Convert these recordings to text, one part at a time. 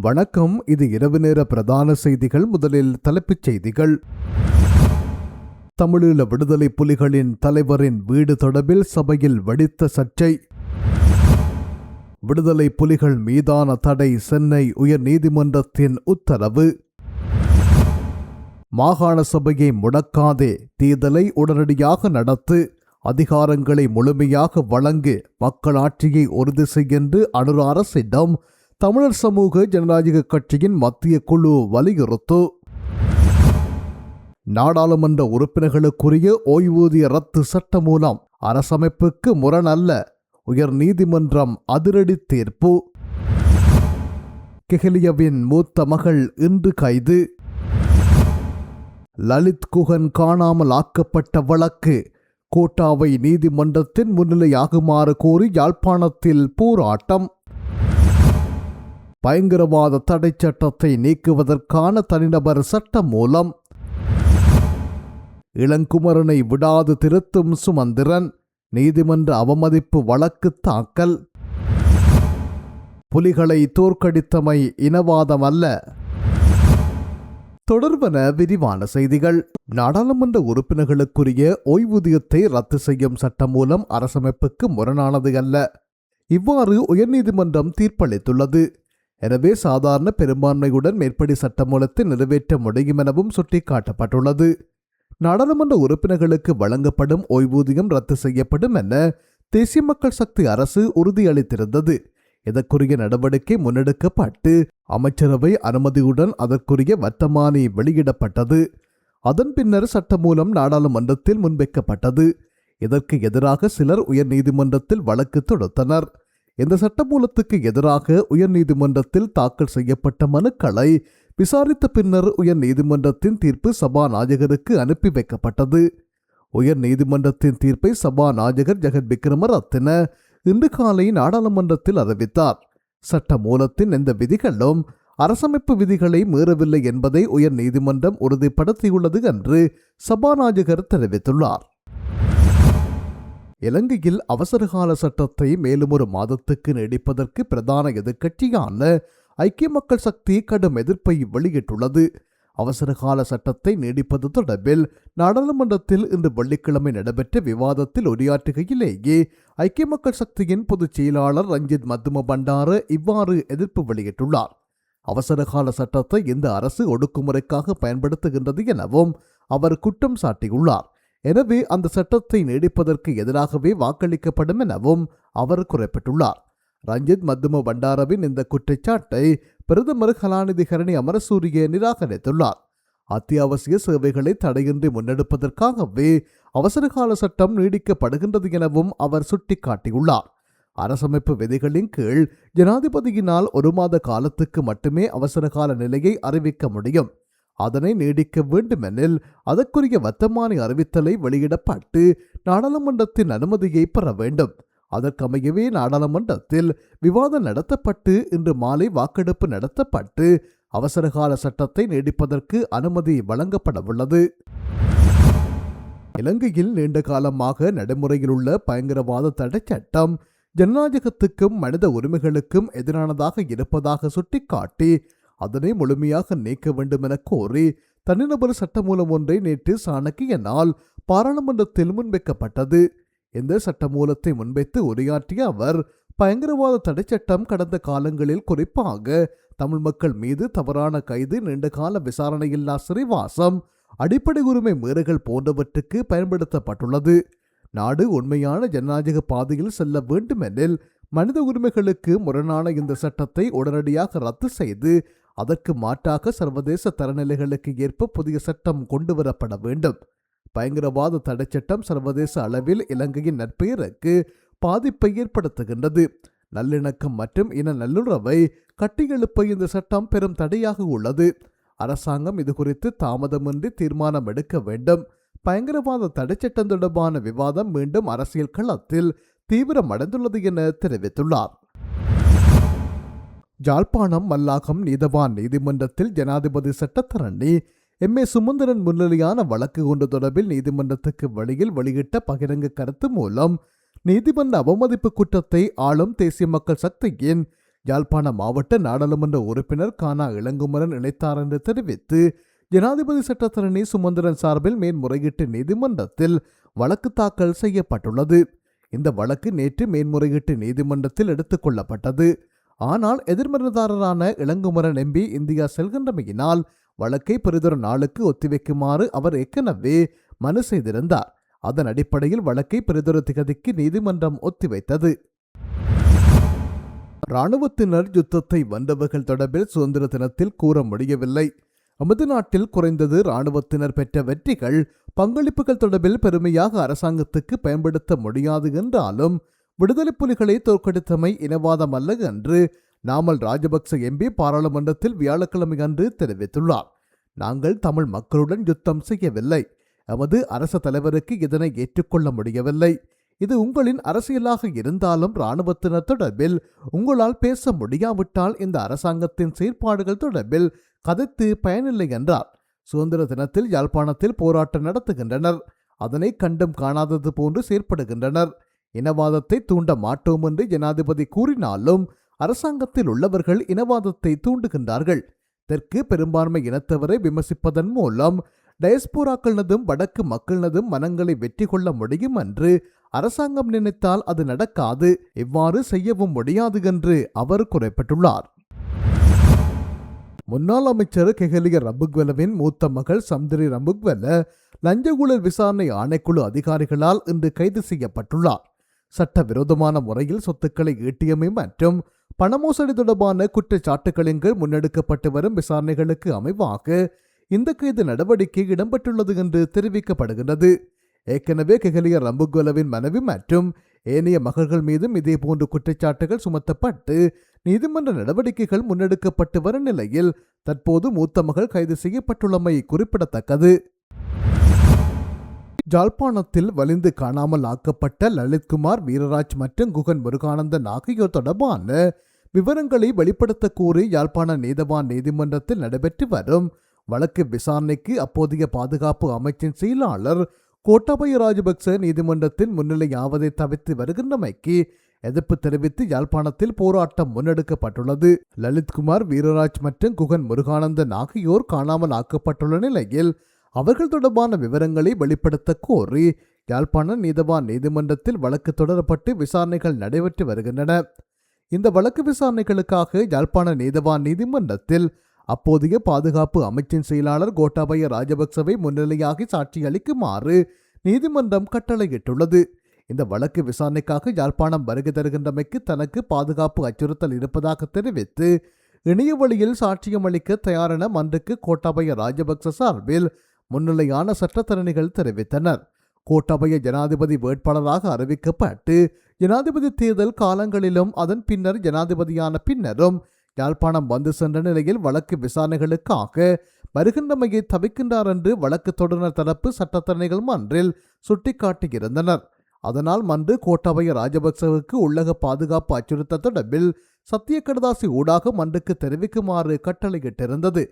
வணக்கம். இது இரவு நேர பிரதான செய்திகள். முதலில் தலைப்புச் செய்திகள். தமிழீழ விடுதலை புலிகளின் தலைவரின் வீடு தொடர்பில் சபையில் வெடித்த சர்ச்சை. விடுதலை புலிகள் மீதான தடை சென்னை உயர் நீதிமன்றத்தின் உத்தரவு. மாகாண சபையை முடக்காதே தேர்தலை உடனடியாக நடத்து. அதிகாரங்களை முழுமையாக வழங்கு மக்களாட்சியை உறுதி செய்யென்று அனுர அரசிடம் தமிழர் சமூக ஜனநாயக கட்சியின் மத்திய குழு வலியுறுத்து. நாடாளுமன்ற உறுப்பினர்களுக்குரிய ஓய்வூதிய ரத்து சட்ட மூலம் அரசமைப்புக்கு முரணல்ல. உயர் நீதிமன்றம் அதிரடி தீர்ப்பு. கெஹலியவின் மூத்த மகள் இன்று கைது. லலித் குகன் காணாமல் ஆக்கப்பட்ட வழக்கு கோட்டாவை நீதிமன்றத்தின் முன்னிலையாகுமாறு கோரி யாழ்ப்பாணத்தில் போராட்டம். பயங்கரவாத தடை சட்டத்தை நீக்குவதற்கான தனிநபர் சட்டம் மூலம் இளங்குமரனை விடாது திருத்தும் சுமந்திரன் நீதிமன்ற அவமதிப்பு வழக்கு தாக்கல். புலிகளை தோற்கடித்தமை இனவாதம் அல்ல தொடர்பன விரிவான செய்திகள். நாடாளுமன்ற உறுப்பினர்களுக்குரிய ஓய்வூதியத்தை ரத்து செய்யும் சட்டம் மூலம் அரசமைப்புக்கு முரணானது அல்ல. இவ்வாறு உயர்நீதிமன்றம் தீர்ப்பளித்துள்ளது. எனவே சாதாரண பெரும்பான்மையுடன் மேற்படி சட்டமூலத்தை நிறைவேற்ற முடியும் எனவும் சுட்டிக்காட்டப்பட்டுள்ளது. நாடாளுமன்ற உறுப்பினர்களுக்கு வழங்கப்படும் ஓய்வூதியம் ரத்து செய்யப்படும் என தேசிய மக்கள் சக்தி அரசு உறுதியளித்திருந்தது. இதற்குரிய நடவடிக்கை முன்னெடுக்கப்பட்டு அமைச்சரவை அனுமதியுடன் அதற்குரிய வர்த்தமானி வெளியிடப்பட்டது. அதன் பின்னர் சட்டமூலம் நாடாளுமன்றத்தில் முன்வைக்கப்பட்டது. இதற்கு எதிராக சிலர் உயர்நீதிமன்றத்தில் வழக்கு தொடுத்தனர். இந்த சட்டமூலத்துக்கு எதிராக உயர்நீதிமன்றத்தில் தாக்கல் செய்யப்பட்ட மனுக்களை விசாரித்த பின்னர் உயர்நீதிமன்றத்தின் தீர்ப்பு சபாநாயகருக்கு அனுப்பி வைக்கப்பட்டது. உயர்நீதிமன்றத்தின் தீர்ப்பை சபாநாயகர் ஜெகத் விக்ரமரத்தின இன்று காலை நாடாளுமன்றத்தில் அறிவித்தார். சட்ட மூலத்தின் எந்த விதிகளும் அரசமைப்பு விதிகளை மீறவில்லை என்பதை உயர் நீதிமன்றம் உறுதிப்படுத்தியுள்ளது என்று சபாநாயகர் தெரிவித்துள்ளார். இலங்கையில் அவசரகால சட்டத்தை மேலும் ஒரு மாதத்துக்கு நீடிப்பதற்கு பிரதான எதிர்க்கட்சியான ஐக்கிய மக்கள் சக்தி கடும் எதிர்ப்பை வெளியிட்டுள்ளது. அவசரகால சட்டத்தை நீடிப்பது தொடர்பில் நாடாளுமன்றத்தில் இன்று வெள்ளிக்கிழமை நடைபெற்ற விவாதத்தில் உரையாற்றுகையிலேயே ஐக்கிய மக்கள் சக்தியின் பொதுச் செயலாளர் ரஞ்சித் மத்தும பண்டார இவ்வாறு எதிர்ப்பு வெளியிட்டுள்ளார். அவசரகால சட்டத்தை இந்த அரசு ஒடுக்குமுறைக்காக பயன்படுத்துகின்றது எனவும் அவர் குற்றம் சாட்டியுள்ளார். எனவே அந்த சட்டத்தை நீடிப்பதற்கு எதிராகவே வாக்களிக்கப்படும் எனவும் அவர் குறிப்பிட்டுள்ளார். ரஞ்சித் மத்தும பண்டாரவின் இந்த குற்றச்சாட்டை பிரதமர் கலாநிதி கரணி அமரசூரிய நிராகரித்துள்ளார். அத்தியாவசிய சேவைகளை தடையின்றி முன்னெடுப்பதற்காகவே அவசரகால சட்டம் நீடிக்கப்படுகின்றது எனவும் அவர் சுட்டிக்காட்டியுள்ளார். அரசமைப்பு விதிகளின் கீழ் ஜனாதிபதியினால் ஒரு மாத காலத்துக்கு மட்டுமே அவசரகால நிலையை அறிவிக்க முடியும். அதனை நீடிக்க வேண்டுமெனில் அதற்குரிய வர்த்தமானி அறிவித்தலை வெளியிடப்பட்டு நாடாளுமன்றத்தின் அனுமதியை பெற வேண்டும். அதற்கமையவே நாடாளுமன்றத்தில் விவாதம் நடத்தப்பட்டு இன்று மாலை வாக்கெடுப்பு நடத்தப்பட்டு அவசரகால சட்டத்தை நீடிப்பதற்கு அனுமதி வழங்கப்படவுள்ளது. இலங்கையில் நீண்ட காலமாக நடைமுறையில் உள்ள பயங்கரவாத தடை சட்டம் ஜனநாயகத்துக்கும் மனித உரிமைகளுக்கும் எதிரானதாக இருப்பதாக சுட்டிக்காட்டி அதனை முழுமையாக நீக்க வேண்டும் என கோரி தனிநபர் சட்டமூலம் ஒன்றை நேற்று சாணக்கியனால் பாராளுமன்றத்தில் முன்வைக்கப்பட்டது. இந்த சட்டமூலத்தை முன்வைத்து உரையாற்றிய அவர் பயங்கரவாத தடை சட்டம் கடந்த காலங்களில் குறிப்பாக தமிழ் மக்கள் மீது தவறான கைது நீண்டகால விசாரணையில்லா சிறைவாசம் அடிப்படை உரிமை மீறல்கள் போன்றவற்றுக்கு பயன்படுத்தப்பட்டுள்ளது. நாடு உண்மையான ஜனநாயக பாதையில் செல்ல வேண்டுமெனில் மனித உரிமைகளுக்கு முரணான இந்த சட்டத்தை உடனடியாக ரத்து செய்து அதற்கு மாற்றாக சர்வதேச தரநிலைகளுக்கு ஏற்ப புதிய சட்டம் கொண்டுவரப்பட வேண்டும். பயங்கரவாத தடை சட்டம் சர்வதேச அளவில் இலங்கையின் நற்பெயருக்கு பாதிப்பை ஏற்படுத்துகின்றது. நல்லிணக்கம் மற்றும் இன நல்லுறவை கட்டியெழுப்ப இந்த சட்டம் பெரும் தடையாக உள்ளது. அரசாங்கம் இது குறித்து தாமதமின்றி தீர்மானம் எடுக்க வேண்டும். பயங்கரவாத தடை சட்டம் தொடர்பான விவாதம் மீண்டும் அரசியல் களத்தில் தீவிரமடைந்துள்ளது என தெரிவித்துள்ளார். ஜாழ்ப்பாணம் மல்லாகம் நீதவான் நீதிமன்றத்தில் ஜனாதிபதி சட்டத்தரணி எம் ஏ சுமந்திரன் முன்னிலையான வழக்கு ஒன்று தொடர்பில் நீதிமன்றத்துக்கு வெளியில் வெளியிட்ட பகிரங்க கருத்து மூலம் நீதிமன்ற அவமதிப்பு குற்றத்தை ஆளும் தேசிய மக்கள் சக்தியின் யாழ்ப்பாண மாவட்ட நாடாளுமன்ற உறுப்பினர் கானா இளங்குமரன் இணைத்தார் என்று தெரிவித்து ஜனாதிபதி சட்டத்தரணி சுமந்திரன் சார்பில் மேன்முறையீட்டு நீதிமன்றத்தில் வழக்கு தாக்கல் செய்யப்பட்டுள்ளது. இந்த வழக்கு நேற்று மேன்முறையீட்டு நீதிமன்றத்தில் எடுத்துக் கொள்ளப்பட்டது. ஆனால் எதிர்மறைதாரரான இளங்குமரன் எம்பி இந்தியா செல்கின்றமையினால் வழக்கை பெரிதொரு நாளுக்கு ஒத்திவைக்குமாறு அவர் ஏற்கனவே மனு செய்திருந்தார். அதன் அடிப்படையில் வழக்கை பெரிதொரு திகதிக்கு நீதிமன்றம் ஒத்திவைத்தது. இராணுவத்தினர் யுத்தத்தை வென்றவர்கள் தொடர்பில் சுதந்திர தினத்தில் கூற முடியவில்லை. நமது நாட்டில் குறைந்தது இராணுவத்தினர் பெற்ற வெற்றிகள் பங்களிப்புகள் தொடர்பில் பெருமையாக அரசாங்கத்துக்கு பயன்படுத்த முடியாது என்றாலும் விடுதலை புலிகளை தோற்கடித்தமை இனவாதம் அல்ல என்று நாமல் ராஜபக்ச எம்பி பாராளுமன்றத்தில் வியாழக்கிழமை அன்று தெரிவித்துள்ளார். நாங்கள் தமிழ் மக்களுடன் யுத்தம் செய்யவில்லை. எமது அரச தலைவருக்கு இதனை ஏற்றுக்கொள்ள முடியவில்லை. இது உங்களின் அரசியலாக இருந்தாலும் இராணுவத்தினர் தொடர்பில் உங்களால் பேச முடியாவிட்டால் இந்த அரசாங்கத்தின் செயற்பாடுகள் தொடர்பில் கதைத்து பயனில்லை என்றார். சுதந்திர தினத்தில் யாழ்ப்பாணத்தில் போராட்டம் நடத்துகின்றனர். அதனை கண்டும் காணாதது போன்று செயற்படுகின்றனர். இனவாதத்தை தூண்ட மாட்டோம் என்று ஜனாதிபதி கூறினாலும் அரசாங்கத்தில் உள்ளவர்கள் இனவாதத்தை தூண்டுகின்றார்கள். தெற்கு பெரும்பான்மை இனத்தவரை விமர்சிப்பதன் மூலம் டயஸ்போராக்களினதும் வடக்கு மக்களதும் மனங்களை வெற்றி கொள்ள முடியும் என்று அரசாங்கம் நினைத்தால் அது நடக்காது. இவ்வாறு செய்யவும் முடியாது என்று அவர் குறிப்பிட்டுள்ளார். முன்னாள் அமைச்சர் கெஹலிய ரம்புக்வெலவின் மூத்த மகள் சம்திரி ரம்புக்வெல லஞ்ச ஊழல் விசாரணை ஆணைக்குழு அதிகாரிகளால் இன்று கைது செய்யப்பட்டுள்ளார். சட்டவிரோதமான முறையில் சொத்துக்களை ஈட்டியமை மற்றும் பணமோசடி தொடர்பான குற்றச்சாட்டுகளின் கீழ் முன்னெடுக்கப்பட்டு வரும் விசாரணைகளுக்கு அமைவாக இந்த கைது நடவடிக்கை இடம்பெற்றுள்ளது என்று தெரிவிக்கப்படுகின்றது. ஏற்கனவே கெகலிய ரம்புகோலவின் மனைவி மற்றும் ஏனைய மகள்கள் மீதும் இதேபோன்று குற்றச்சாட்டுகள் சுமத்தப்பட்டு நீதிமன்ற நடவடிக்கைகள் முன்னெடுக்கப்பட்டு வரும் நிலையில் தற்போது மூத்த மகள் கைது செய்யப்பட்டுள்ளமை குறிப்பிடத்தக்கது. ஜாழ்ப்பாணத்தில் வலிந்து காணாமல் ஆக்கப்பட்ட லலித்குமார் வீரராஜ் மற்றும் குகன் முருகானந்தன் ஆகியோர் தொடர்பான விவரங்களை வெளிப்படுத்த கூறி யாழ்ப்பாண நீதவான் நீதிமன்றத்தில் நடைபெற்று வரும் வழக்கு விசாரணைக்கு அப்போதைய பாதுகாப்பு அமைச்சின் செயலாளர் கோட்டாபய ராஜபக்ச நீதிமன்றத்தில் முன்னிலையாவதை தவிர்த்து வருகின்றமைக்கு எதிர்ப்பு தெரிவித்து யாழ்ப்பாணத்தில் போராட்டம் முன்னெடுக்கப்பட்டுள்ளது. லலித்குமார் வீரராஜ் மற்றும் குகன் முருகானந்தன் ஆகியோர் காணாமல் ஆக்கப்பட்டுள்ள நிலையில் அவர்கள் தொடர்பான விவரங்களை வெளிப்படுத்த கோரி யாழ்ப்பாண நீதவான் நீதிமன்றத்தில் வழக்கு தொடரப்பட்டு விசாரணைகள் நடைபெற்று வருகின்றன. இந்த வழக்கு விசாரணைகளுக்காக யாழ்ப்பாண நீதவான் நீதிமன்றத்தில் அப்போதைய பாதுகாப்பு அமைச்சின் செயலாளர் கோட்டாபய ராஜபக்சவை முன்னிலையாகி சாட்சி அளிக்குமாறு நீதிமன்றம் கட்டளையிட்டுள்ளது. இந்த வழக்கு விசாரணைக்காக யாழ்ப்பாணம் வருகை தருகின்றமைக்கு தனக்கு பாதுகாப்பு அச்சுறுத்தல் இருப்பதாக தெரிவித்து இணைய வழியில் சாட்சியம் அளிக்க தயாரென மன்றுக்கு கோட்டாபய ராஜபக்ச சார்பில் முன்னிலையான சட்டத்தரணிகள் தெரிவித்தனர். கோட்டாபய ஜனாதிபதி வேட்பாளராக அறிவிக்கப்பட்டு ஜனாதிபதி தேர்தல் காலங்களிலும் அதன் பின்னர் ஜனாதிபதியான பின்னரும் யாழ்ப்பாணம் வந்து சென்ற நிலையில் வழக்கு விசாரணைகளுக்காக வருகின்றமையை தவிக்கின்றார் என்று வழக்கு தொடர்னர் தரப்பு சட்டத்தரணிகள் மன்றில் சுட்டிக்காட்டியிருந்தனர். அதனால் மன்று கோட்டாபய ராஜபக்சவுக்கு உள்ளக பாதுகாப்பு அச்சுறுத்தல் தொடர்பில் சத்திய கடதாசி ஊடாக மன்றுக்கு தெரிவிக்குமாறு கட்டளையிட்டிருந்தது.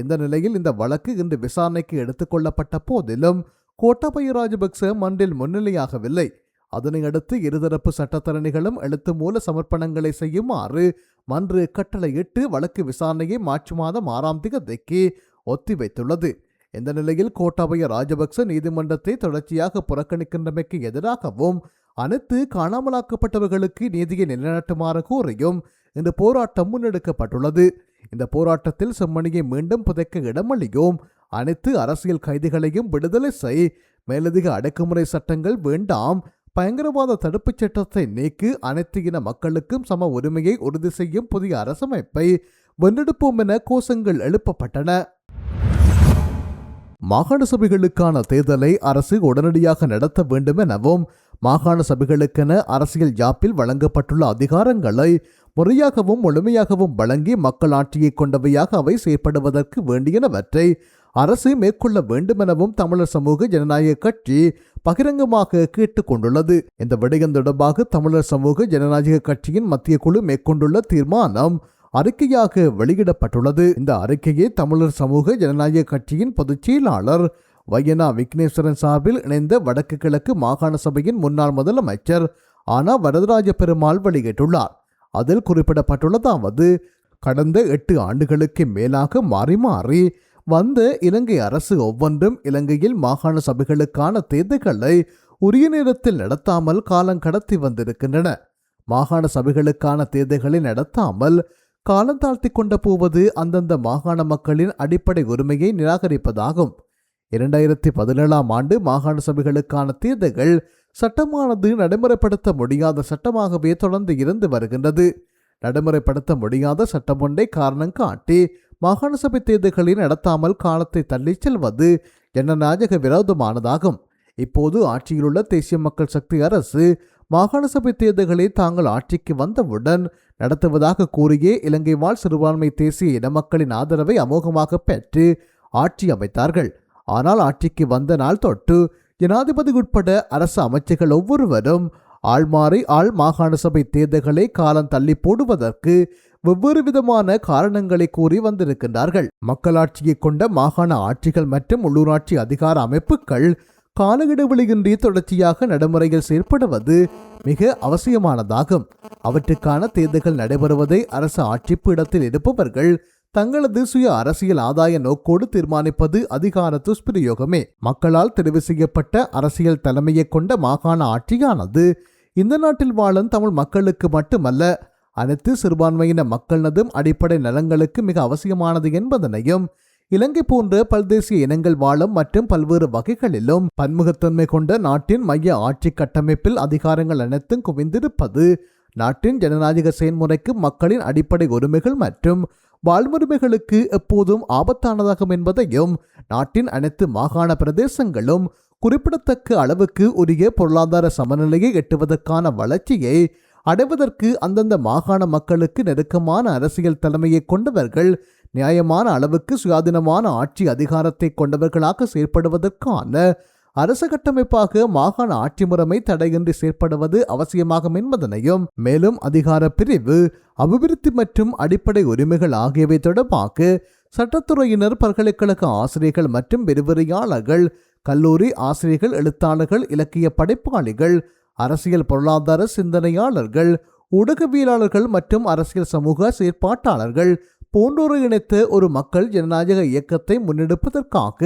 இந்த நிலையில் இந்த வழக்கு இன்று விசாரணைக்கு எடுத்துக்கொள்ளப்பட்ட போதிலும் கோட்டாபய ராஜபக்ச மன்றில் முன்னிலையாகவில்லை. அதனையடுத்து இருதரப்பு சட்டத்தரணிகளும் எழுத்து மூல சமர்ப்பணங்களை செய்யுமாறு மன்று கட்டளையிட்டு வழக்கு விசாரணையை மார்ச் மாதம் ஆறாம் தேதிக்கு ஒத்திவைத்துள்ளது. இந்த நிலையில் கோட்டாபய ராஜபக்ச நீதிமன்றத்தை தொடர்ச்சியாக புறக்கணிக்கின்றமைக்கு எதிராகவும் அனைத்து காணாமலாக்கப்பட்டவர்களுக்கு நீதியை நிலைநாட்டுமாறு கூறியும் இந்த போராட்டம் முன்னெடுக்கப்பட்டுள்ளது. இந்த போராட்டத்தில் செம்மணியை மீண்டும் புதைக்க இடமளியும். அனைத்து அரசியல் கைதிகளையும் விடுதலை செய். மேலதிக அடக்குமுறை சட்டங்கள் வேண்டாம். பயங்கரவாத தடுப்புச் சட்டத்தை நீக்கி அனைத்து இன மக்களுக்கும் சம உரிமையை உறுதி செய்யும் புதிய அரசமைப்பை வென்றெடுப்போம் என கோஷங்கள் எழுப்பப்பட்டன. மாகாண சபைகளுக்கான தேர்தலை அரசு உடனடியாக நடத்த வேண்டும் எனவும் மாகாண சபைகளுக்கென அரசியல் ஜாப்பில் வழங்கப்பட்டுள்ள அதிகாரங்களை முறையாகவும் முழுமையாகவும் வழங்கி மக்கள் ஆட்சியை கொண்டவையாக அவை செயற்படுவதற்கு வேண்டியனவற்றை அரசு மேற்கொள்ள வேண்டுமெனவும் தமிழர் சமூக ஜனநாயக கட்சி பகிரங்கமாக கேட்டுக்கொண்டுள்ளது இந்த விடயம் தொடர்பாக தமிழர் சமூக ஜனநாயக கட்சியின் மத்திய குழு மேற்கொண்டுள்ள தீர்மானம் அறிக்கையாக வெளியிடப்பட்டுள்ளது. இந்த அறிக்கையை தமிழர் சமூக ஜனநாயக கட்சியின் பொதுச் செயலாளர் வையனா விக்னேஸ்வரன் சார்பில் இணைந்த வடக்கு கிழக்கு மாகாண சபையின் முன்னாள் முதலமைச்சர் ஆனா வரதராஜ பெருமாள் வெளியிட்டுள்ளார். அதில் குறிப்பிடப்பட்டுள்ளதாவது கடந்த எட்டு ஆண்டுகளுக்கு மேலாக மாறி மாறி வந்த இலங்கை அரசு ஒவ்வொன்றும் இலங்கையில் மாகாண சபைகளுக்கான தேர்தல்களை உரிய நேரத்தில் நடத்தாமல் காலம் கடத்தி வந்திருக்கின்றன. மாகாண சபைகளுக்கான தேர்தல்களை நடத்தாமல் காலம் தாழ்த்தி கொண்டு போவது அந்தந்த மாகாண மக்களின் அடிப்படை உரிமையை நிராகரிப்பதாகும். இரண்டாயிரத்தி பதினேழாம் ஆண்டு மாகாண சபைகளுக்கான தேர்தல்கள் சட்டமானது நடைமுறைப்படுத்த முடியாத சட்டமாகவே தொடர்ந்து இருந்து வருகின்றது. நடைமுறைப்படுத்த முடியாத சட்டம் ஒன்றை காரணம் காட்டி மாகாண சபை தேர்தல்களை நடத்தாமல் காலத்தை தள்ளிச் செல்வது ஜனநாயக விரோதமானதாகும். இப்போது ஆட்சியிலுள்ள தேசிய மக்கள் சக்தி அரசு மாகாண சபை தேர்தல்களை தாங்கள் ஆட்சிக்கு வந்தவுடன் நடத்துவதாக கூறியே இலங்கை வாழ் சிறுபான்மை தேசிய இன மக்களின் ஆதரவை அமோகமாக பெற்று ஆட்சி அமைத்தார்கள். ஆனால் ஆட்சிக்கு வந்த நாள் தொட்டு ஜனாதிபதி உட்பட அரசு அமைச்சர்கள் ஒவ்வொருவரும் ஆள்மாறி ஆள் மாகாண சபை தேர்தல்களை காலம் தள்ளி போடுவதற்கு வெவ்வேறு விதமான காரணங்களை கூறி வந்திருக்கின்றார்கள். மக்களாட்சியை கொண்ட மாகாண ஆட்சிகள் மற்றும் உள்ளூராட்சி அதிகார அமைப்புகள் கால இடைவெளியின்றி தொடர்ச்சியாக நடைமுறையில் செயற்படுவது மிக அவசியமானதாகும். அவற்றுக்கான தேர்தல்கள் நடைபெறுவதை அரசு ஆட்சிப்பு இடத்தில் இருப்பவர்கள் தங்களது சுய அரசியல் ஆதாய நோக்கோடு தீர்மானிப்பது அதிகார துஷ்பிரயோகமே மக்களால் தெரிவு செய்யப்பட்ட அரசியல் தலைமையை கொண்ட மாகாண ஆட்சியானது இந்த நாட்டில் வாழும் தமிழ் மக்களுக்கு மட்டுமல்ல அனைத்து சிறுபான்மையின மக்களதும் அடிப்படை நலங்களுக்கு மிக அவசியமானது என்பதனையும் இலங்கை போன்ற பல்தேசிய இனங்கள் வாழும் மற்றும் பல்வேறு வகைகளிலும் பன்முகத்தன்மை கொண்ட நாட்டின் மைய ஆட்சி கட்டமைப்பில் அதிகாரங்கள் அனைத்தும் குவிந்திருப்பது நாட்டின் ஜனநாயக செயல்முறைக்கு மக்களின் அடிப்படை உரிமைகள் மற்றும் வாழ்வுரிமைகளுக்கு எப்போதும் ஆபத்தானதாகும் என்பதையும் நாட்டின் அனைத்து மாகாண பிரதேசங்களும் குறிப்பிடத்தக்க அளவுக்கு உரிய பொருளாதார சமநிலையை எட்டுவதற்கான வளர்ச்சியை அடைவதற்கு அந்தந்த மாகாண மக்களுக்கு நெருக்கமான அரசியல் தலைமையை கொண்டவர்கள் நியாயமான அளவுக்கு சுயாதீனமான ஆட்சி அதிகாரத்தை கொண்டவர்களாக செயற்படுவதற்கான அரச கட்டமைப்பாக மாகாண ஆட்சி முறைமை தடையின்றி செயற்படுவது அவசியமாகும் என்பதனையும் மேலும் அதிகார பிரிவு அபிவிருத்தி மற்றும் அடிப்படை உரிமைகள் ஆகியவை தொடர்பாக சட்டத்துறையினர் பல்கலைக்கழக ஆசிரியர்கள் மற்றும் விரிவுரையாளர்கள் கல்லூரி ஆசிரியர்கள் எழுத்தாளர்கள் இலக்கிய படைப்பாளிகள் அரசியல் பொருளாதார சிந்தனையாளர்கள் ஊடகவியலாளர்கள் மற்றும் அரசியல் சமூக செயற்பாட்டாளர்கள் போன்றோரை இணைத்து ஒரு மக்கள் ஜனநாயக இயக்கத்தை முன்னெடுப்பதற்காக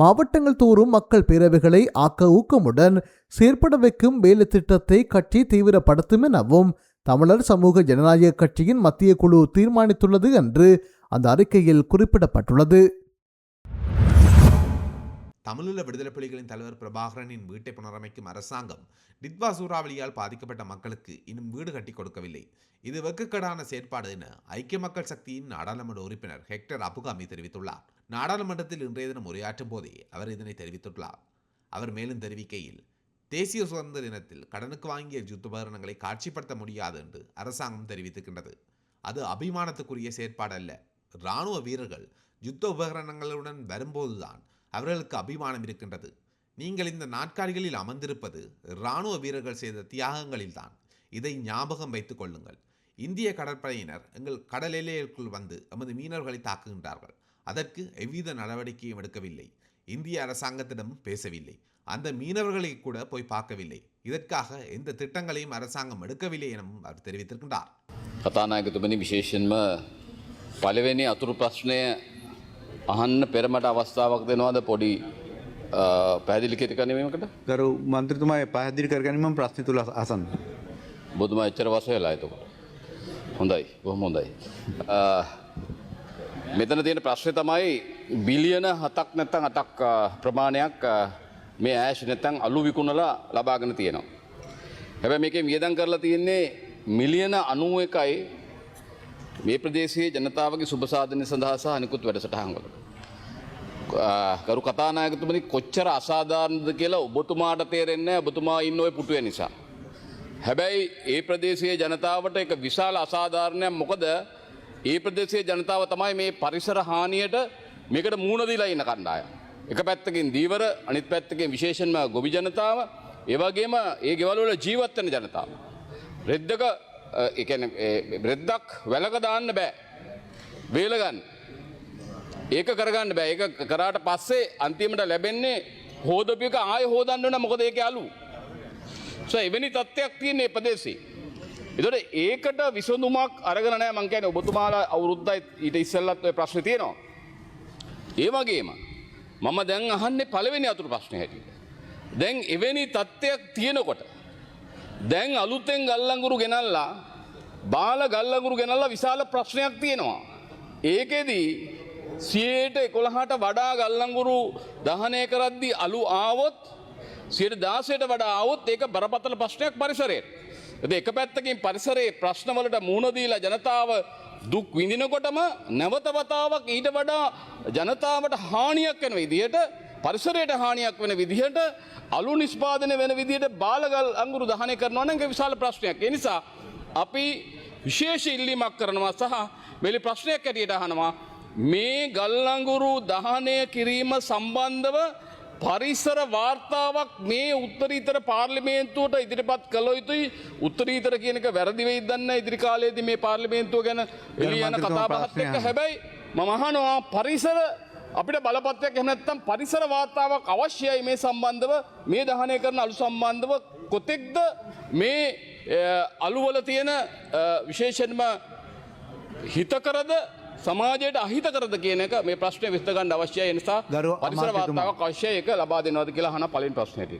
மாவட்டங்கள் தோறும் மக்கள் பேரவைகளை ஆக்க ஊக்கமுடன் செயற்பட வைக்கும் வேலை திட்டத்தை கட்சி தீவிரப்படுத்தும் எனவும் தமிழர் சமூக ஜனநாயக கட்சியின் மத்திய குழு தீர்மானித்துள்ளது என்று அந்த அறிக்கையில் குறிப்பிடப்பட்டுள்ளது. தமிழீழ விடுதலை புலிகளின் தலைவர் பிரபாகரனின் வீட்டை புனரமைக்கும் அரசாங்கம் டிட்வா சூறாவளியால் பாதிக்கப்பட்ட மக்களுக்கு இன்னும் வீடு கட்டி கொடுக்கவில்லை. இது வெக்கக்கேடான செயற்பாடு என ஐக்கிய மக்கள் சக்தியின் நாடாளுமன்ற உறுப்பினர் ஹெக்டர் அபுகாமி தெரிவித்துள்ளார். நாடாளுமன்றத்தில் இன்றைய தினம் உரையாற்றும் போதே அவர் இதனை தெரிவித்துள்ளார். அவர் மேலும் தெரிவிக்கையில் தேசிய சுதந்திர தினத்தில் கடனுக்கு வாங்கிய யுத்தபகரணங்களை காட்சிப்படுத்த முடியாது என்று அரசாங்கம் தெரிவித்திருக்கின்றது அது அபிமானத்துக்குரிய செயற்பாடு அல்ல இராணுவ வீரர்கள் யுத்த உபகரணங்களுடன் வரும்போதுதான் அவர்களுக்கு அபிமானம் இருக்கின்றது. நீங்கள் இந்த நாட்காலிகளில் அமர்ந்திருப்பது இராணுவ வீரர்கள் செய்த தியாகங்களில்தான். இதை ஞாபகம் வைத்துக் கொள்ளுங்கள். இந்திய கடற்படையினர் எங்கள் கடல் எல்லைக்குள் வந்து எமது மீனவர்களை தாக்குகின்றார்கள். அதற்கு எவ்வித நடவடிக்கையும் எடுக்கவில்லை. இந்திய அரசாங்கத்திடம் பேசவில்லை. அந்த மீனவர்களை கூட போய் பார்க்கவில்லை. இதற்காக எந்த திட்டங்களையும் அரசாங்கம் எடுக்கவில்லை எனவும் அவர் தெரிவித்திருக்கின்றார். கதாநாயகத்துமணி விசேஷன்ம பலவேனி அத்துரு பிரச்சனையை අහන්න පෙරමට අවස්ථාවක් දෙනවාද පොඩි අ, පැහැදිලි කෙති කනවීමකට ගරු මන්ත්‍රතුමා පැහදිරි කරගැනීම ප්‍රශ්න තුළ අසන්න. බුදුම එච්චර වස වෙලා එතකොට. හොඳයි බොහොම හොඳයි. මෙතන තියෙන ප්‍රශ්නය තමයි බිලියන හතක් නැත්තං අටක් ප්‍රමාණයක් මේ ඇශ් නැත්තං අලු විකුණලා ලබාගෙන තියෙනවා. හැබැ මේක වියදන් කරලා තියෙන්නේ මිලියන අනුව එකයි මේ ප්‍රදේශයේ ජනතාවගේ සුභසාධනය සඳහා සහ නිකුත් වැඩසටහන්වල. කරු කතානායකතුමනි කොච්චර අසාධාරණද කියලා ඔබතුමාට තේරෙන්නේ ඔබතුමා ඉන්න ඔය පුටුව නිසා. හැබැයි ඒ ප්‍රදේශයේ ජනතාවට එක විශාල අසාධාරණයක් මොකද ඒ ප්‍රදේශයේ ජනතාව තමයි මේ පරිසර හානියට මේකට මූුණදිලා ඉන්න කණ්ඩාය. එක පැත්තකින් දීවර අනිත් පැත්තකින් විශේෂෙන්ම ගොවි ජනතාව ඒවගේම ඒ ගෙවලුවල ජීවත්වන ජනතාව. රෙද්දක එකන රෙද්දක් වැලක දාන්න බෑ. වේලගන්න. ඒක කරගන්න බෑ ඒක කරාට පස්සේ අන්තිමට ලැබෙන්නේ හෝදපික ආය හෝදන්නන මොකද ඒක අලු. එවැනි තත්ත්වයක් තියන්නේ ප්‍රදේශී. එතොට ඒකට විසඳුමක් අරගෙන නෑ මං කියන්නේ ඔබතුමාලා අවුරුද්දයි ඊට ඉස්සෙල්ලත් ඔය ප්‍රශ්න තියෙනවා. ඒ වගේම මම දැන් අහන්නේ පළවෙනි අතුරු ප්‍රශ්නය හැටියට. දැන් එවැනි තත්ත්වයක් තියෙනකොට දැන් අලුතෙන් ගල්ලංගුරු ගෙනල්ලා බාල ගල්ලඟුරු ගෙනල්ලා විශාල ප්‍රශ්නයක් තියෙනවා. ඒකෙදී සියයට එකොළහට වඩා ගල්ලංගුරු දහනය කරද්දි අලු ආවොත් සියට දාසයට වඩා අවුත් ඒක බරපතල ප්‍රශ්නයක් පරිසරයට. එද එක පැත්තකින් පරිසරයේ ප්‍රශ්නවලට මුහුණදීලා ජනතාව දුක් විඳිනකොටම නැවතවතාවක් ඊට වඩා ජනතාවට හානියක් වෙන විදිහට පරිසරයට හානියක් වෙන විදිහට අලු නිස්පාදනය වෙන විදිහට බාලගල් අංගුරු දහනය කරනවා නම් ඒක විශාල ප්‍රශ්නයක්. ඒ නිසා අපි විශේෂ ඉල්ලීමක් කරනවා සහ මෙලි ප්‍රශ්නයක් ඇටියට අහනවා මේ ගල්ලංගුරු දහනය කිරීම සම්බන්ධව පරිසර වාර්තාවක් මේ උත්තරීතර පාර්ලිමේන්තුවට ඉදිරිපත් කළ යුතුයි. උත්තරීතර කියනක වැරදිවෙයි දන්න ඉදිරි කාලයේදී මේ පාර්ලිමේන්තුව ගැන එළිය යන මන්ත්‍රීතුමා කතාබහත් එක්ක. හැබැයි මම අහනවා පරිසර අපිට බලපත්‍රයක් එහෙම නැත්නම් පරිසර වාර්තාවක් අවශ්‍යයි මේ සම්බන්ධව. මේ දහනය කරන අලු සම්බන්ධව කොතෙක්ද මේ අලුවල තියෙන විශේෂයෙන්ම හිතකරද සමාජයට අහිතකරද කියන එක මේ ප්‍රශ්නය විස්තගන්න අවශ්‍යය නිසා ගරු පරිසර. වාර්තාවක් අවශ්‍ය එක ලබා දෙනවද කියලා අහන පළවෙනි ප්‍රශ්නයට.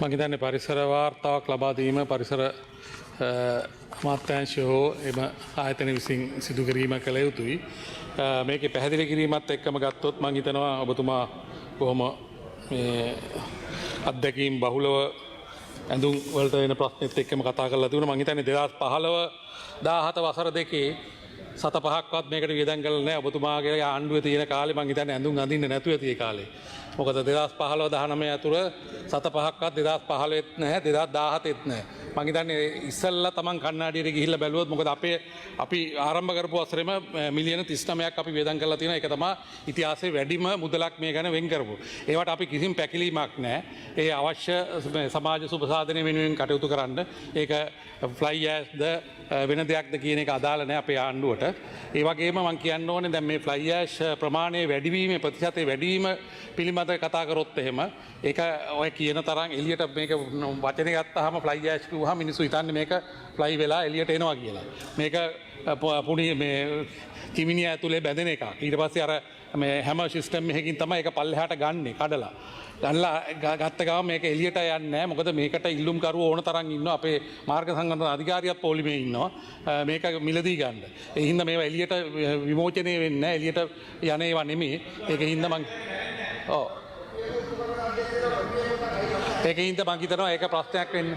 මහිතන්නේ පරිසර වාර්තාවක් ලබාදීම පරිසර අමාත්‍යංශ හෝ එම ආයතන විසින් සිදු කිරීම කළ යුතුයි. මේක පැහැදිලි කිරීමත් එක්කම ගත්තොත් මංහිතනවා ඔබතුමා කොහොම අත්දැකීම් බහුලව ඇඳුම් වලට එන ප්‍රශ්නත් එක්කම කතා කරලා තිබුණ මහිතන්නේ දෙදස් පහලව දාහත වසර දෙකේ සත පහක්වත් මේකට වියදන් කල නෑ ඔබතුමාගේ ආණ්ඩුව තියෙන කාලෙ මං හිතන්නේ ඇඳුම් අඳින්න නැතුව තිය කාලේ. මොකද දෙදස් පහලව දහනමය ඇතුර සත පහක්වත් දෙදස් පහලෙත් නැහැ දෙදත් දාහතෙත් නෑ. මංහිතන්නේ ඉස්සල්ල තමන් කන්නාඩියට ගිහිල්ල බැලුවොත් මොකද අපේ අපි ආරම්භ කරපු අසරම මිලියන තිස්නමයක් අපි වේදන් කරලා තියෙන එක තමා ඉතිහාසේ වැඩිම මුදලක් මේ ගැන වෙන් කරපු. ඒවට අපි කිසිම් පැකිලීමක් නෑ. ඒ අවශ්‍ය සමාජ සුපසාධනය වෙනුවෙන් කටයුතු කරන්න ඒක ෆ්ලයි ඇස්ද වෙන දෙයක්ද කියන එක අදාලනෑ අපේ ආණ්ඩුවට. ඒවගේම මං කියන්න ඕන දැ මේ ෆ්ලයිෑශ් ප්‍රමාණය වැඩිවීම ප්‍රතිශතය වැඩීම පිළිබඳ කතාකරොත් එහෙම ඒක ඔය කියන තරම් එලියට මේක වචන ගත් හම ෆ්ලයිෑස්ක හම මිනිසු ඉතන්න මේක ෆ්ලයි වෙලා එලියට එනවා කියලා. මේක පුුණි කිමිනි ඇතුළේ බැඳන එක ඊට පස්සේ අර මේ හැම ශිස්ටම් මෙහකින් තම එක පල්ලහට ගන්නේ කඩලා. ගල්ලා ගත්තගව මේක එලියට යන්න මොකද මේකට ඉල්ලුම්කරු ඕන තරන් ඉන්න අපේ මාර්ග සංගත අධිකාරයක් පොලිමේ ඉන්නවා මේක මිලදී ගන්න. එහින්ද මේ එලියට විමෝචනය වෙන්න එලියට යනේවා නෙමේ ඒක හින්ද මං ඕ. ඒක හින්ද මංහිතනවා ඒක ප්‍රශ්නයක් වෙන්න.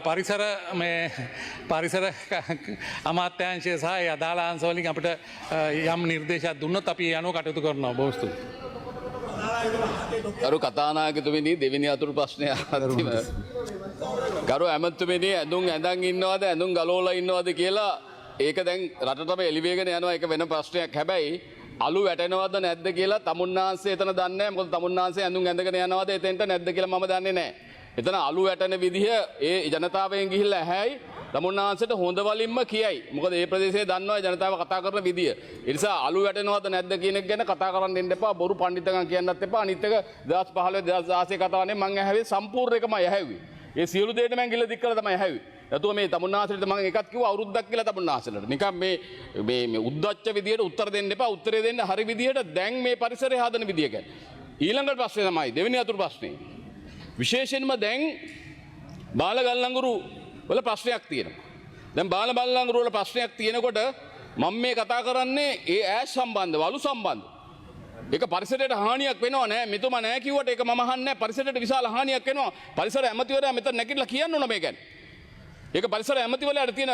පරිසර පරිසර අමාත්‍යංශය සහ අදාලාන්සෝලින් අපට යම් නිර්දේශත් දුන්නත් අපි යනෝ කටයුතු කරනවා බෝස්තු. ගරු කතානාගතුමිනි දෙවිනි අතුරු ප්‍රශ්නය අත්තිම. ගරු ඇමත්තුමිනි ඇඳුම් ඇඳන් ඉන්නවාද ඇඳුම් ගලෝල ඉන්නවාද කියලා ඒක දැන් රටම එලිවේගෙන යනවා එක වෙන ප්‍රශ්නයක් හැබැයි අලු වැටනවද නැද්ද කියලා තමුන්නාන්සේ එතන දන්න මොක තමුන්නාන්සේ ඇඳුම් ඇඳගෙන යනවාද එතෙන්ට නැද්ද කියලා ම දන්නේ නෑ. එතන අලු වැටන විදිහ ඒ ජනතාවයෙන් ගිහිල්ල හැයි තමුන්නාන්සට හොඳ වලින්ම කියයි. මොකද ඒ ප්‍රදේශේ දන්නවා ජනතාව කතා කරන විදිිය. එනිසා අලු වැටනවද නැද්ද කියනෙක් ගැන කතා කරන්න එන්න එපා. බොරු පණ්ඩිතක කියන්නත් එපා. අනිත්තක දස් පහල දසාසය කතාවනේ මං හැවේ සම්පූර්ණයකම යහැවි ඒ සියලු දේට මැගිල දික්කල තම හැවි ඇතුව මේ තමුන්නාසට ම එකක් කිව අවරුද්දක් කියල තමුන්නාසලට නික මේ මේ උද්දච්ච විදියට උත්තර දෙන්න එපා. උත්තරේ දෙන්න හරි විදිහට දැන් මේ පරිසර හදන විදිියක ඊළඟට ප්‍රශ්නය තමයි දෙවනි අතුරු ප්‍රශ්නය විශේෂෙන්ම දැන් බාලගල්ලංගුරු වල ප්‍රශ්නයක් තියෙනවා. දැන් බාල බල්ලංගුරුවල ප්‍රශ්නයක් තියෙනකොට මම මේ කතා කරන්නේ ඒ ඇස් සම්බන්ධ වලු සම්බන්ධ. ඒක පරිසරයට හානියක් වෙනවා නෑ මෙතුම නෑ කිව්වට ඒක මම අහන්නේ පරිසරයට විශාල හානියක් වෙනවා පරිසර ඇමතිවරයා මෙතන නැගිටලා කියන්න ඕන මේ ගැන. ඒක පරිසර ඇමතිවරයාට තියෙන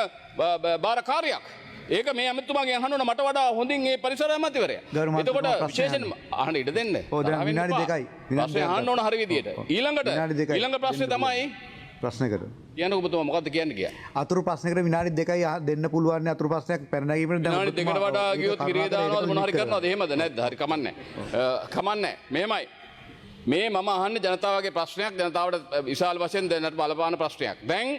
බාර කාර්යයක්. ඒක මේ ඇමතුමාගේ අහන්න මට වඩා හොඳින් ඒ පරිසර ඇමතිවරය. එතකොට ප්‍රශ්නය විශේෂයෙන් අහන්න ඉඩ දෙන්න. විනාඩි දෙකයි. ප්‍රශ්නේ අහන්න ඕන හරි විදියට. ඊළඟට. ඊළඟ ප්‍රශ්නේ තමයි ප්‍රශ්නකට. කියන්න ඔබතුමා මොකද්ද කියන්න කිය. අතුරු ප්‍රශ්නකට විනාඩි දෙකයි දෙන්න පුළුවන් අතුරු ප්‍රශ්නයක් පැනනැගීමට දැන් විනාඩි දෙකට වඩා ගියොත් කිරේ දානවද මොන හරි කරනවද එහෙමද නැද්ද හරි කමන්නේ කමන්නේ මෙහෙමයි මේ මම අහන්නේ ජනතාවගේ ප්‍රශ්නයක් ජනතාවට විශාල වශයෙන් දැනට බලපාන ප්‍රශ්නයක් දැන්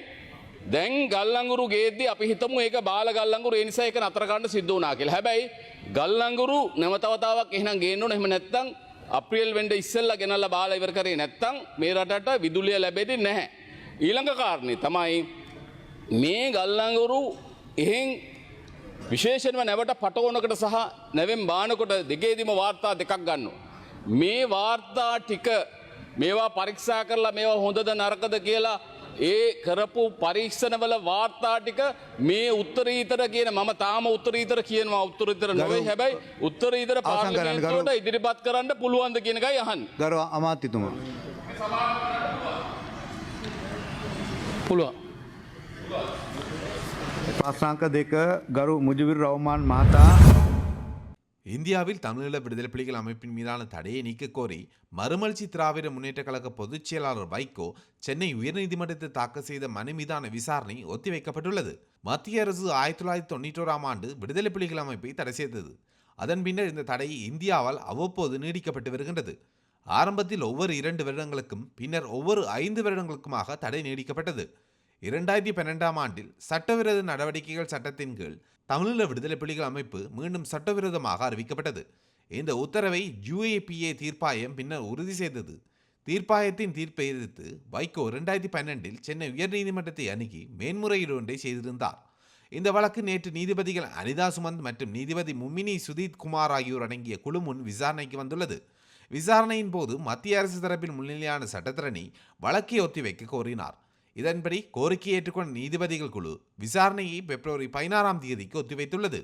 දැන් ගල්ලංගුරු ගේද්දි අපි හිතමු ඒක බාල ගල්ලංගුරු ඒ නිසා ඒක නතර කරන්න සිද්ධ වුණා කියලා. හැබැයි ගල්ලංගුරු නැවතවතාවක් එහෙනම් ගේන්න ඕන එහෙම නැත්නම් අප්‍රේල් වෙන්ඩ ඉස්සෙල්ලා ගෙනල්ලා බාලා ඉවර කරේ නැත්නම් මේ රටට විදුලිය ලැබෙන්නේ නැහැ. ඊළඟ කාරණේ තමයි මේ ගල්ලංගුරු එහෙන් විශේෂෙන්ම නැවට පටෝනකට සහ නැවෙන් බානකොට දෙකේදිම වාර්තා දෙකක් ගන්න. මේ වාර්තා ටික මේවා පරීක්ෂා කරලා මේවා හොඳද නරකද කියලා ඒ කරපු පරීක්ෂණවල වාර්තා ටික මේ උත්තරීතර කියන මම තාම උත්තරීතර කියනවා උත්තරීතර නොවේ හැබැයි උත්තරීතර පාර්ලිමේන්තුවට ඉදිරිපත් කරන්න පුළුවන්ද කියන එකයි අහන්නේ. ගරු අමාත්‍යතුමා. පුළුවන්. ප්‍රශ්නාංක දෙක ගරු මුජවිර් රවමාන් මහතා இந்தியாவில் தமிழீழ விடுதலை புலிகள் அமைப்பின் மீதான தடையை நீக்க கோரி மறுமலர்ச்சி திராவிட முன்னேற்ற கழக பொதுச் செயலாளர் வைகோ சென்னை உயர்நீதிமன்றத்தில் தாக்கல் செய்த மனு மீதான விசாரணை ஒத்திவைக்கப்பட்டுள்ளது. மத்திய அரசு ஆயிரத்தி தொள்ளாயிரத்தி தொண்ணூற்றோராம் ஆண்டு விடுதலை புலிகள் அமைப்பை தடை செய்தது. அதன் பின்னர் இந்த தடை இந்தியாவால் அவ்வப்போது நீடிக்கப்பட்டு வருகின்றது. ஆரம்பத்தில் ஒவ்வொரு இரண்டு வருடங்களுக்கும் பின்னர் ஒவ்வொரு ஐந்து வருடங்களுக்குமாக தடை நீடிக்கப்பட்டது. இரண்டாயிரத்தி பன்னெண்டாம் ஆண்டில் சட்டவிரோத நடவடிக்கைகள் சட்டத்தின் கீழ் தமிழீழ விடுதலை புலிகள் அமைப்பு மீண்டும் சட்டவிரோதமாக அறிவிக்கப்பட்டது. இந்த உத்தரவை யுஏபிஏ தீர்ப்பாயம் பின்னர் உறுதி செய்தது. தீர்ப்பாயத்தின் தீர்ப்பை எதிர்த்து வைகோ இரண்டாயிரத்தி பன்னெண்டில் சென்னை உயர்நீதிமன்றத்தை அணுகி மேன்முறையீடு ஒன்றை செய்திருந்தார். இந்த வழக்கு நேற்று நீதிபதிகள் அனிதா சுமந்த் மற்றும் நீதிபதி முமினி சுதீத் குமார் ஆகியோர் அடங்கிய குழு முன் விசாரணைக்கு வந்துள்ளது. விசாரணையின் போது மத்திய அரசு தரப்பில் முன்னிலையான சட்டத்திரணி வழக்கை ஒத்திவைக்க கோரினார். இதன்படி கோரிக்கையை ஏற்றுக்கொண்ட நீதிபதிகள் குழு விசாரணையை பிப்ரவரி பதினாறாம் தேதிக்கு ஒத்திவைத்துள்ளது.